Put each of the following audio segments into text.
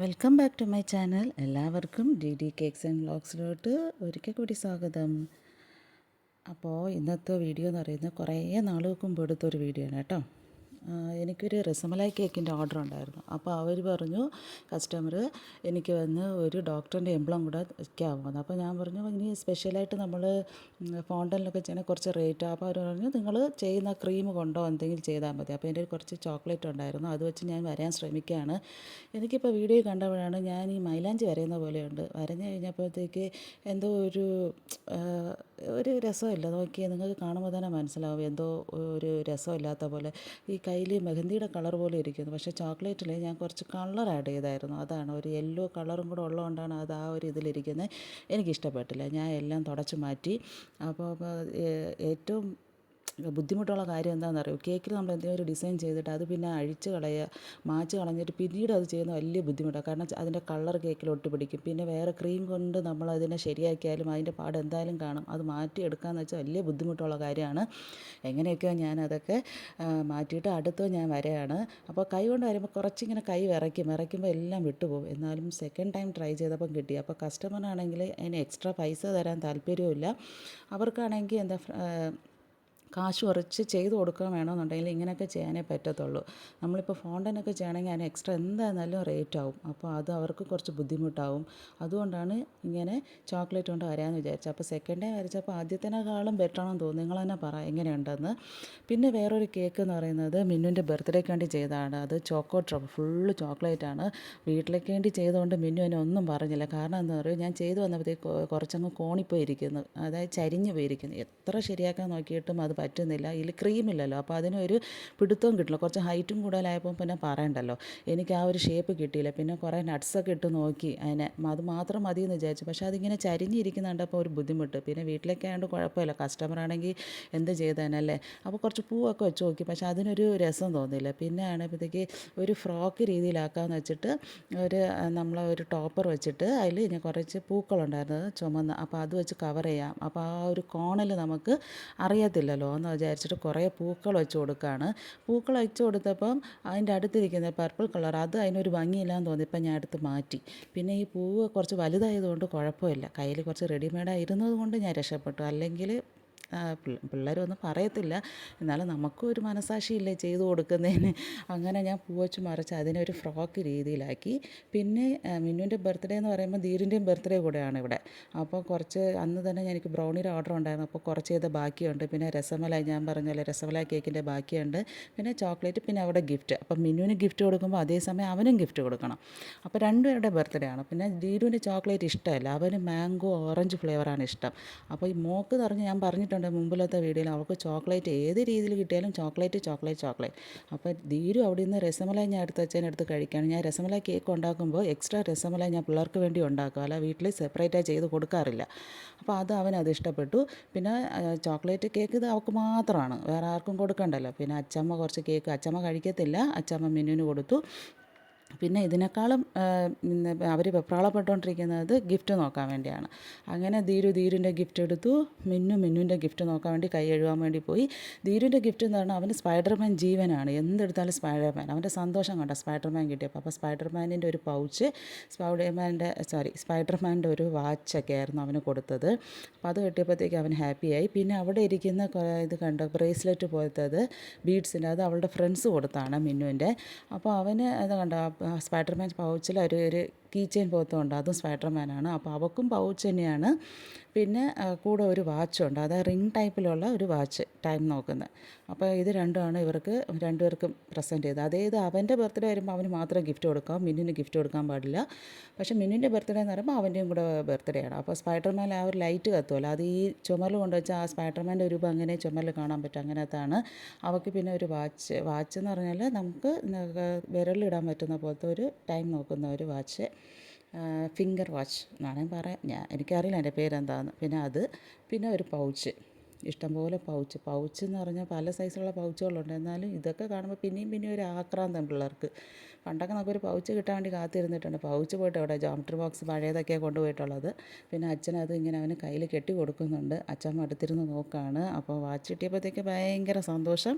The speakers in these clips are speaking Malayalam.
Welcome back to my channel. എല്ലാവർക്കും ഡി ഡി കേക്ക്സ് ആൻഡ് വ്ളോഗ്സിലോട്ട് ഒരിക്കൽ കൂടി സ്വാഗതം. അപ്പോൾ ഇന്നത്തെ വീഡിയോ എന്ന് പറയുന്നത് കുറേ നാൾ വെക്കുമ്പോൾ എടുത്തൊരു വീഡിയോ ആണ് കേട്ടോ. എനിക്കൊരു രസമലായി കേക്കിന്റെ ഓർഡർ ഉണ്ടായിരുന്നു. അപ്പോൾ അവർ പറഞ്ഞു കസ്റ്റമർ എനിക്ക് വന്ന് ഒരു ഡോക്ടറിന്റെ എംബ്ലം കൂടെ വയ്ക്കാമോ അപ്പോൾ ഞാൻ പറഞ്ഞു ഇനി സ്പെഷ്യലായിട്ട് നമ്മൾ ഫോണ്ടനിലൊക്കെ ചെയ്യുന്ന കുറച്ച് റേറ്റ് അപ്പോൾ അവർ പറഞ്ഞു നിങ്ങൾ ചെയ്യുന്ന ക്രീം കൊണ്ടോ എന്തെങ്കിലും ചെയ്താൽ മതി. അപ്പോൾ എന്റെ കുറച്ച് ചോക്ലേറ്റ് ഉണ്ടായിരുന്നു. അത് വെച്ച് ഞാൻ വരാൻ ശ്രമിക്കുകയാണ്. എനിക്കിപ്പോൾ വീഡിയോ കണ്ടപ്പോഴാണ് ഞാൻ ഈ മൈലാഞ്ചി വരയുന്ന പോലെയുണ്ട്. വരഞ്ഞു കഴിഞ്ഞപ്പോഴത്തേക്ക് എന്തോ ഒരു ഒരു രസമില്ല. നോക്കിയാൽ നിങ്ങൾക്ക് കാണുമ്പോൾ തന്നെ മനസ്സിലാവും. എന്തോ ഒരു രസമില്ലാത്ത പോലെ. ഈ കയ്യിൽ മെഹന്തിയുടെ കളർ പോലെ ഇരിക്കുന്നു. പക്ഷേ ചോക്ലേറ്റിൽ ഞാൻ കുറച്ച് കളർ ആഡ് ചെയ്തായിരുന്നു. അതാണ് ഒരു യെല്ലോ കളറും കൂടെ ഉള്ളതുകൊണ്ടാണ് അത് ആ ഒരു ഇതിലിരിക്കുന്നത് എനിക്കിഷ്ടപ്പെട്ടില്ല. ഞാൻ എല്ലാം തുടച്ച് മാറ്റി. അപ്പോൾ ഏറ്റവും ബുദ്ധിമുട്ടുള്ള കാര്യം എന്താണെന്നറിയോ? കേക്കിൽ നമ്മൾ എന്തെങ്കിലും ഒരു ഡിസൈൻ ചെയ്തിട്ട് അത് പിന്നെ അഴിച്ച് കളയുക മാച്ച് കളഞ്ഞിട്ട് പിന്നീട് അത് ചെയ്യുന്ന വലിയ ബുദ്ധിമുട്ടാണ് കാരണം അതിന്റെ കളർ കേക്കിൽ ഒട്ടി പിടിക്കും. പിന്നെ വേറെ ക്രീം കൊണ്ട് നമ്മൾ അതിനെ ശരിയാക്കിയാലും അതിന്റെ പാട് എന്തായാലും കാണും. അത് മാറ്റി എടുക്കാന്ന് വെച്ചാൽ വലിയ ബുദ്ധിമുട്ടുള്ള കാര്യമാണ്. എങ്ങനെയൊക്കെയോ ആ, മാറ്റിയിട്ട് അടുത്തോ ഞാൻ വരെയാണ്. അപ്പോൾ കൈ കൊണ്ട് വരുമ്പോൾ കുറച്ചിങ്ങനെ കൈ വിറയ്ക്കും. വിറയ്ക്കുമ്പോൾ എല്ലാം വിട്ടുപോകും. എന്നാലും സെക്കൻഡ് ടൈം ട്രൈ ചെയ്തപ്പം കിട്ടി. അപ്പോൾ കസ്റ്റമറിനാണെങ്കിൽ അതിന് എക്സ്ട്രാ പൈസ തരാൻ താല്പര്യമില്ല അവർക്കാണെങ്കിൽ എന്താ കാശ് കുറച്ച് ചെയ്ത് കൊടുക്കുക വേണമെന്നുണ്ടെങ്കിൽ ഇങ്ങനെയൊക്കെ ചെയ്യാനേ പറ്റത്തുള്ളൂ. നമ്മളിപ്പോൾ ഫോണ്ടനൊക്കെ ചെയ്യണമെങ്കിൽ അതിന് എക്സ്ട്രാ എന്തായിരുന്നാലും റേറ്റ് ആവും. അപ്പോൾ അത് അവർക്ക് കുറച്ച് ബുദ്ധിമുട്ടാവും. അതുകൊണ്ടാണ് ഇങ്ങനെ ചോക്ലേറ്റ് കൊണ്ട് വരാമെന്ന് വിചാരിച്ചത്. അപ്പോൾ സെക്കൻഡ് ഡേ വരച്ചപ്പോൾ ആദ്യത്തിനേക്കാളും ബെറ്ററാണെന്ന് തോന്നുന്നു. നിങ്ങൾ തന്നെ പറ എങ്ങനെയുണ്ടെന്ന്. പിന്നെ വേറൊരു കേക്ക് എന്ന് പറയുന്നത് മിന്നുവിന്റെ ബർത്ത്ഡേക്ക് വേണ്ടി ചെയ്തതാണ്. അത് ചോക്കോ ട്രബ് ഫുള്ള് ആണ്. വീട്ടിലേക്ക് വേണ്ടി ചെയ്തുകൊണ്ട് മിന്നു എന്നെ ഒന്നും പറഞ്ഞില്ല. കാരണം എന്താ പറയുക ഞാൻ ചെയ്തു വന്നപ്പോഴത്തേക്ക് കുറച്ചങ്ങ് കോണിപ്പോയിരിക്കുന്നു. അതായത് ചരിഞ്ഞു പോയിരിക്കുന്നു എത്ര ശരിയാക്കാൻ നോക്കിയിട്ടും അത് പറ്റുന്നില്ല. ഇതിൽ ക്രീമില്ലല്ലോ അപ്പോൾ അതിനൊരു പിടുത്തവും കിട്ടില്ല. കുറച്ച് ഹൈറ്റും കൂടുതലായപ്പോൾ പിന്നെ പറയണ്ടല്ലോ. എനിക്ക് ആ ഒരു ഷേപ്പ് കിട്ടിയില്ല. പിന്നെ കുറേ നട്ട്സൊക്കെ ഇട്ട് നോക്കി. അതിനെ അത് മാത്രം മതി എന്ന് വിചാരിച്ചു. പക്ഷേ അതിങ്ങനെ ചരിഞ്ഞിരിക്കുന്നുണ്ട് അപ്പോൾ ഒരു ബുദ്ധിമുട്ട്. പിന്നെ വീട്ടിലൊക്കെ ആയതുകൊണ്ട് കുഴപ്പമില്ല. കസ്റ്റമർ ആണെങ്കിൽ എന്ത് ചെയ്തേനല്ലേ? അപ്പോൾ കുറച്ച് പൂവൊക്കെ വെച്ച് നോക്കി. പക്ഷേ അതിനൊരു രസം തോന്നിയില്ല. പിന്നെ ആണെങ്കിൽ ഒരു ഫ്രോക്ക് രീതിയിലാക്കാമെന്ന് വെച്ചിട്ട് ഒരു നമ്മൾ ഒരു ടോപ്പർ വെച്ചിട്ട് അതിൽ ഞാൻ കുറച്ച് പൂക്കളുണ്ടായിരുന്നത് ചുമന്ന്. അപ്പോൾ അത് വെച്ച് കവർ ചെയ്യാം. അപ്പോൾ ആ ഒരു കോണൽ നമുക്ക് അറിയത്തില്ലല്ലോ. എന്ന് വിചാരിച്ചിട്ട് കുറേ പൂക്കൾ വെച്ച് കൊടുക്കുകയാണ് പൂക്കൾ വെച്ച് കൊടുത്തപ്പം അതിന്റെ അടുത്തിരിക്കുന്ന പർപ്പിൾ കളർ അത് അതിനൊരു ഭംഗിയില്ലാന്ന് തോന്നിയപ്പോൾ ഞാൻ എടുത്ത് മാറ്റി. പിന്നെ ഈ പൂവ് കുറച്ച് വലുതായതുകൊണ്ട് കുഴപ്പമില്ല. കയ്യിൽ കുറച്ച് റെഡിമെയ്ഡായി ഇരുന്നത് കൊണ്ട് ഞാൻ രക്ഷപ്പെട്ടു. അല്ലെങ്കിൽ പിള്ളേരൊന്നും പറയത്തില്ല. എന്നാലും നമുക്കും ഒരു മനസാക്ഷിയില്ലേ ചെയ്തു കൊടുക്കുന്നതിന്. അങ്ങനെ ഞാൻ പൂവച്ച് മറിച്ച് അതിനെ ഒരു ഫ്രോക്ക് രീതിയിലാക്കി. പിന്നെ മിന്നുവിന്റെ ബർത്ത്ഡേ എന്ന് പറയുമ്പോൾ ധീരിന്റെയും ബർത്ത്ഡേ കൂടെയാണ് ഇവിടെ. അപ്പോൾ കുറച്ച് അന്ന് തന്നെ എനിക്ക് ബ്രൗണിയുടെ ഓർഡർ ഉണ്ടായിരുന്നു. അപ്പോൾ കുറച്ച് ചെയ്ത ബാക്കിയുണ്ട്. പിന്നെ രസമലായി ഞാൻ പറഞ്ഞല്ലോ രസമലായി കേക്കിന്റെ ബാക്കിയുണ്ട്. പിന്നെ ചോക്ലേറ്റ് പിന്നെ അവിടെ ഗിഫ്റ്റ്. അപ്പം മിന്നുവിന് ഗിഫ്റ്റ് കൊടുക്കുമ്പോൾ അതേസമയം അവനും ഗിഫ്റ്റ് കൊടുക്കണം. അപ്പോൾ രണ്ടുപേരുടെ ബർത്ത്ഡേ ആണ്. പിന്നെ ധീരുവിന് ചോക്ലേറ്റ് ഇഷ്ടമല്ല. അവന് മാംഗോ ഓറഞ്ച് ഫ്ലേവറാണ് ഇഷ്ടം. അപ്പോൾ ഈ മോക്ക് നിറഞ്ഞ് ഞാൻ പറഞ്ഞിട്ടുണ്ട് മുമ്പിലത്തെ വീഡിയോയിൽ അവൾക്ക് ചോക്ലേറ്റ് ഏത് രീതിയിൽ കിട്ടിയാലും ചോക്ലേറ്റ് ചോക്ലേറ്റ് ചോക്ലേറ്റ്. അപ്പോൾ ധീരു അവിടെ നിന്ന് രസമലായി ഞാൻ എടുത്ത് അച്ഛൻ എടുത്ത് കഴിക്കുകയാണ്. ഞാൻ രസമലായി കേക്ക് ഉണ്ടാക്കുമ്പോൾ എക്സ്ട്രാ രസമലായി ഞാൻ പിള്ളേർക്ക് വേണ്ടി ഉണ്ടാക്കും. അല്ല വീട്ടിൽ സെപ്പറേറ്റായി ചെയ്ത് കൊടുക്കാറില്ല. അപ്പോൾ അത് അവൻ അവനത് ഇഷ്ടപ്പെട്ടു. പിന്നെ ചോക്ലേറ്റ് കേക്ക് ഇത് അവൾക്ക് മാത്രമാണ്. വേറെ ആർക്കും കൊടുക്കണ്ടല്ലോ. പിന്നെ അച്ചമ്മ കുറച്ച് കേക്ക് അച്ചമ്മ കഴിക്കത്തില്ല. അച്ചമ്മ മെനുവിന് കൊടുത്തു. പിന്നെ ഇതിനേക്കാളും അവർ വെപ്രാളപ്പെട്ടുകൊണ്ടിരിക്കുന്നത് ഗിഫ്റ്റ് നോക്കാൻ വേണ്ടിയാണ്. അങ്ങനെ ധീരു ധീരുന്റെ ഗിഫ്റ്റ് എടുത്തു. മിന്നു മിന്നുവിന്റെ ഗിഫ്റ്റ് നോക്കാൻ വേണ്ടി കൈ എഴുവാൻ വേണ്ടി പോയി. ധീരുവിന്റെ ഗിഫ്റ്റ് എന്ന് പറഞ്ഞാൽ അവന് സ്പൈഡർമാൻ ജീവനാണ്. എന്തെടുത്താലും സ്പൈഡർമാൻ. അവന്റെ സന്തോഷം കണ്ട സ്പൈഡർമാൻ കിട്ടിയപ്പോൾ അപ്പോൾ സ്പൈഡർമാനിന്റെ ഒരു പൗച്ച് സ്പൈഡർമാന്റെ സോറി സ്പൈഡർമാന്റെ ഒരു വാച്ചൊക്കെ ആയിരുന്നു അവന് കൊടുത്തത്. അപ്പോൾ അത് കിട്ടിയപ്പോഴത്തേക്ക് അവൻ ഹാപ്പിയായി പിന്നെ അവിടെ ഇരിക്കുന്ന ഇത് കണ്ട് ബ്രേസ്ലെറ്റ് പോലത്തത് ബീഡ്സിന്റെ അത് അവളുടെ ഫ്രണ്ട്സ് കൊടുത്താണ് മിന്നുവിന്റെ അപ്പോൾ അവന് അത് കണ്ടോ സ്പൈഡർമാൻ പൗച്ചിൽ ഒരു ഒരു കീ ചെയിൻ പോലത്തുണ്ട് അതും സ്പൈഡർമാനാണ്. അപ്പോൾ അവക്കും പൗച്ച് തന്നെയാണ്. പിന്നെ കൂടെ ഒരു വാച്ചുണ്ട് അത് റിംഗ് ടൈപ്പിലുള്ള ഒരു വാച്ച് ടൈം നോക്കുന്നത്. അപ്പോൾ ഇത് രണ്ടുമാണ് ഇവർക്ക് രണ്ടുപേർക്കും പ്രസന്റ് ചെയ്തത്. അതായത് അവന്റെ ബർത്ത്ഡേ വരുമ്പോൾ അവന് മാത്രം ഗിഫ്റ്റ് കൊടുക്കാം. മിന്നിന് ഗിഫ്റ്റ് കൊടുക്കാൻ പാടില്ല. പക്ഷേ മിന്നിന്റെ ബർത്ത്ഡേ എന്ന് പറയുമ്പോൾ അവന്റെയും കൂടെ ബർത്ത്ഡേ ആണ്. അപ്പോൾ സ്പൈഡർമാൻ ആ ഒരു ലൈറ്റ് കത്തുമല്ലോ അത് ഈ ചുമരിൽ കൊണ്ട് വെച്ചാൽ ആ സ്പൈഡർമാന്റെ രൂപം അങ്ങനെ ചുമരിൽ കാണാൻ പറ്റും. അങ്ങനത്താണ്. അവൾക്ക് പിന്നെ ഒരു വാച്ച്. വാച്ച് എന്ന് പറഞ്ഞാൽ നമുക്ക് വിരലിടാൻ പറ്റുന്ന പോലത്തെ ഒരു ടൈം നോക്കുന്ന ഒരു വാച്ച്. ഫിംഗർ വാച്ച് എന്നാണ് പറയാം. ഞാൻ എനിക്കറിയില്ല എന്റെ പേരെന്താന്ന്. പിന്നെ അത് പിന്നെ ഒരു പൗച്ച് ഇഷ്ടംപോലെ പൗച്ച്. പൗച്ച് എന്ന് പറഞ്ഞാൽ പല സൈസുള്ള പൗച്ചുകളുണ്ട്. എന്നാലും ഇതൊക്കെ കാണുമ്പോൾ പിന്നെയും പിന്നെയും ഒരു ആക്രാന്തം പിള്ളേർക്ക്. പണ്ടൊക്കെ നമുക്കൊരു പൗച്ച് കിട്ടാൻ വേണ്ടി കാത്തിരുന്നിട്ടുണ്ട്. പൗച്ച് പോയിട്ട് അവിടെ ജോമട്രി ബോക്സ് പഴയതൊക്കെയാണ് കൊണ്ടുപോയിട്ടുള്ളത്. പിന്നെ അച്ഛനത് ഇങ്ങനെ അവന് കയ്യിൽ കെട്ടി കൊടുക്കുന്നുണ്ട്. അച്ഛൻ അടുത്തിരുന്ന് നോക്കുകയാണ് അപ്പോൾ വാച്ച് കിട്ടിയപ്പോഴത്തേക്ക് ഭയങ്കര സന്തോഷം.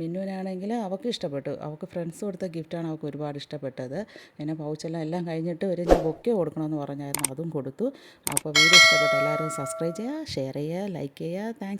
മിന്നുവിനാണെങ്കിൽ അവൾക്ക് ഇഷ്ടപ്പെട്ടു. അവൾക്ക് ഫ്രണ്ട്സ് കൊടുത്ത ഗിഫ്റ്റാണ് അവൾക്ക് ഒരുപാട് ഇഷ്ടപ്പെട്ടത്. പിന്നെ പൗച്ചെല്ലാം എല്ലാം കഴിഞ്ഞിട്ട് ഒരു ഞാൻ ബൊക്കെ കൊടുക്കണമെന്ന് പറഞ്ഞായിരുന്നു. അതും കൊടുത്തു. അപ്പോൾ വീഡിയോ ഇഷ്ടപ്പെട്ടു എല്ലാവരും സബ്സ്ക്രൈബ് ചെയ്യുക ഷെയർ ചെയ്യുക ലൈക്ക് ചെയ്യുക. Thanks